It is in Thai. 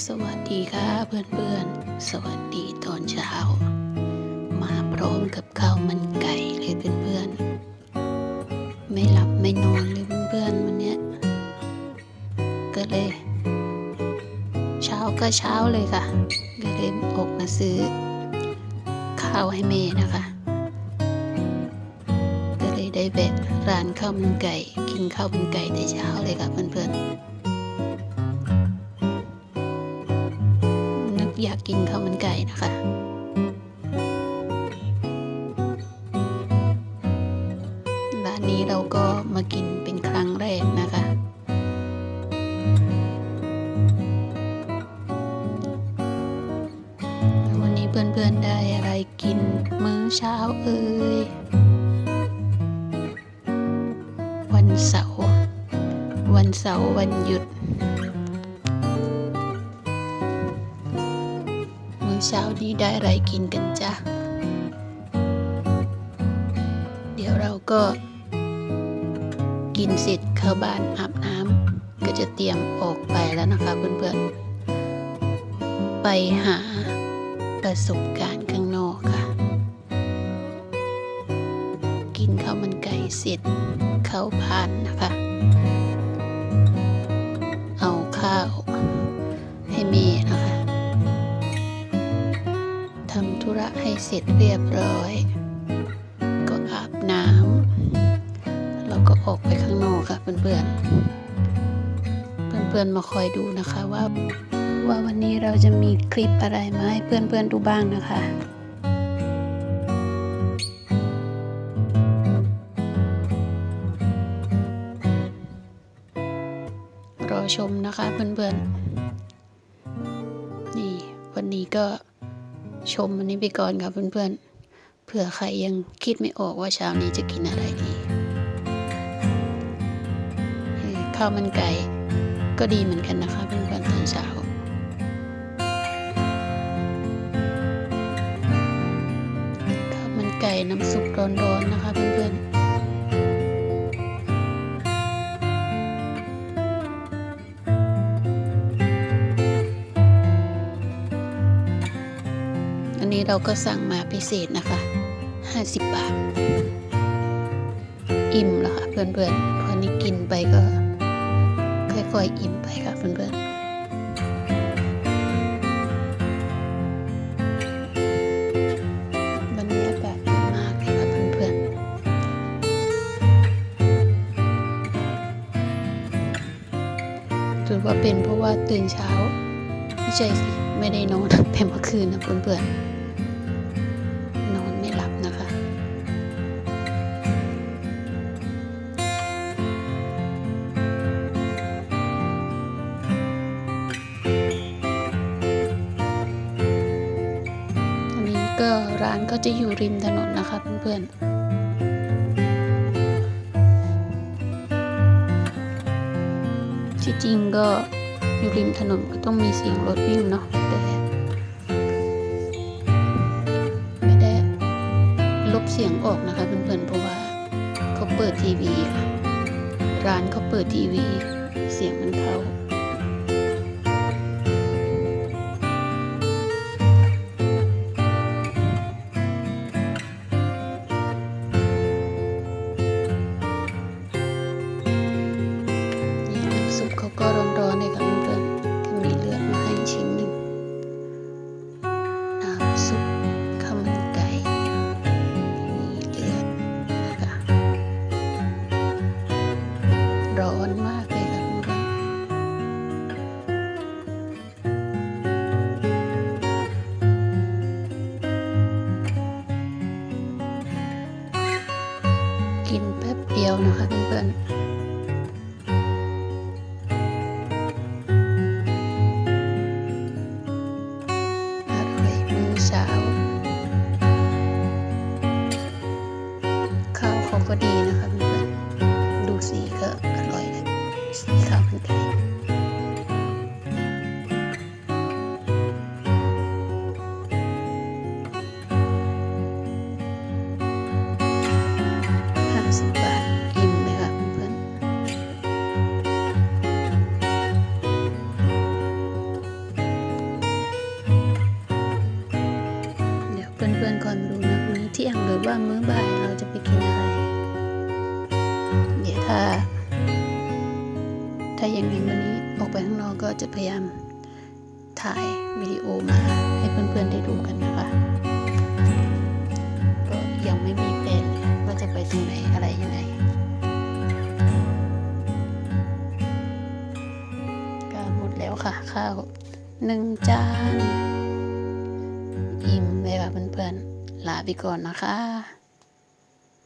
สวัสดีค่ะเพื่อนๆ สวัสดีตอนเช้า มาพร้อมกับข้าวมันไก่เลยเพื่อนๆ ไม่หลับไม่นอนเลยเพื่อนๆวันเนี้ยก็เลย เช้าก็เช้าเลยค่ะก็เลยออกมาซื้อ ข้าวให้เมย์นะคะ ก็เลยได้แวะร้านข้าวมันไก่ กินข้าวมันไก่แต่เช้าเลยค่ะเพื่อนๆ อยากกินข้าวมันไก่นะคะร้านนี้เราก็มากินเป็นครั้งแรกนะคะวันนี้เพื่อนๆได้อะไรกินมื้อเช้าเอ่ยวันเสาร์วันเสาร์วันหยุด เช้านี้ได้อะไรกินกันจ้ะ เดี๋ยวเราก็ กินเสร็จเข้าบ้านอาบน้ำก็จะเตรียมออกไปแล้วนะคะเพื่อนๆ ไปหาประสบการณ์ข้างนอกค่ะ กินข้าวมันไก่เสร็จเข้าพานนะคะ เอาข้าวให้เม ระให้เสร็จเรียบร้อย ก็อาบน้ำแล้วก็ออกไปข้างนอกค่ะเพื่อนๆ เพื่อนๆมาคอยดูนะคะว่าว่าวันนี้เราจะมีคลิปอะไรมาให้เพื่อนๆดูบ้างนะคะรอชมนะคะเพื่อนๆ นี่วันนี้ก็ ชมวันนี้ไปก่อนค่ะเพื่อนๆ เผื่อใครยังคิดไม่ออกว่าเช้านี้จะกินอะไรดีข้าวมันไก่ก็ดีเหมือนกันนะคะเพื่อนๆตอนเช้าข้าวมันไก่น้ำซุปร้อนๆนะคะเพื่อนๆ นี้เราก็สั่งมาพิเศษนะคะ 50 บาท อิ่มแล้วค่ะเพื่อนๆ พอนี้กินไปก็ค่อยๆอิ่มไปค่ะเพื่อนๆวันนี้อากาศดีมากเลยค่ะเพื่อนๆหรือว่าเป็นเพราะว่าตื่นเช้าไม่ใช่สิ ไม่ได้นอนตั้งแต่เมื่อคืนนะเพื่อนๆ ร้านก็จะอยู่ริมถนนนะคะเพื่อนๆที่จริงก็อยู่ริมถนนก็ต้องมีเสียงรถวิ่งเนาะแต่ไม่ได้ลบเสียงออกนะคะเพื่อนๆเพราะว่าเขาเปิดทีวีค่ะ ร้านเขาเปิดทีวี เสียงมันเข้า แป๊บเดียวนะคะเพื่อน ยงหรือว่ามื้อบ่ายเราจะไปกินอะไร เดี๋ยวถ้า ถ้ายังไงวันนี้ออกไปข้างนอกก็จะพยายามถ่ายวิดีโอมาให้เพื่อนๆได้ดูกันนะคะ ก็ยังไม่มีแผนว่าจะไปตรงไหนอะไรยังไง ก็หมดแล้วค่ะ ข้าวหนึ่งจาน อิ่มเลยค่ะเพื่อนๆ ลาไปก่อนนะคะ